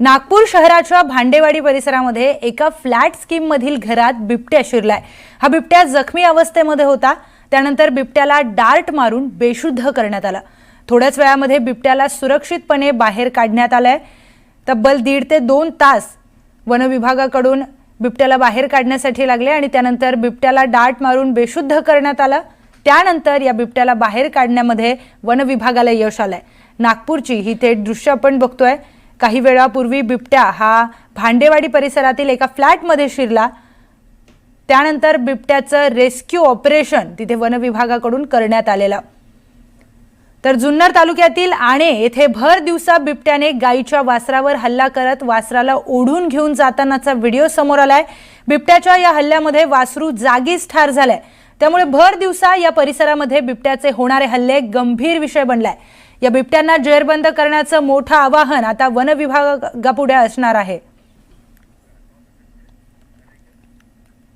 नागपूर शहराच्या भांडेवाडी परिसरामध्ये एका फ्लॅट स्कीममधील घरात बिबट्या शिरलाय. हा बिबट्या जखमी अवस्थेमध्ये होता. त्यानंतर बिबट्याला डार्ट मारून बेशुद्ध करण्यात आला. थोड्याच वेळामध्ये बिबट्याला सुरक्षितपणे बाहेर काढण्यात आलंय. तब्बल दीड ते दोन तास वनविभागाकडून बिबट्याला बाहेर काढण्यासाठी लागले आणि त्यानंतर बिबट्याला डार्ट मारून बेशुद्ध करण्यात आलं. त्यानंतर या बिबट्याला बाहेर काढण्यामध्ये वनविभागाला यश आलंय. नागपूरची ही थेट दृश्य आपण बघतोय. काही वेळापूर्वी बिबट्या हा भांडेवाडी परिसरातील एका फ्लॅटमध्ये शिरला. त्यानंतर बिबट्याचं रेस्क्यू ऑपरेशन तिथे वनविभागाकडून करण्यात आलेलं. तर जुन्नर तालुक्यातील आणे येथे भर दिवसा बिबट्याने गायीच्या वासरावर हल्ला करत वासराला ओढून घेऊन जातानाचा व्हिडिओ समोर आलाय. बिबट्याच्या या हल्ल्यामध्ये वासरू जागीच ठार झालाय. त्यामुळे भर दिवसा या परिसरामध्ये बिबट्याचे होणारे हल्ले गंभीर विषय बनलाय. या बिबट्यांना जेरबंद करण्याचं मोठं आवाहन आता वनविभागापुढे असणार आहे.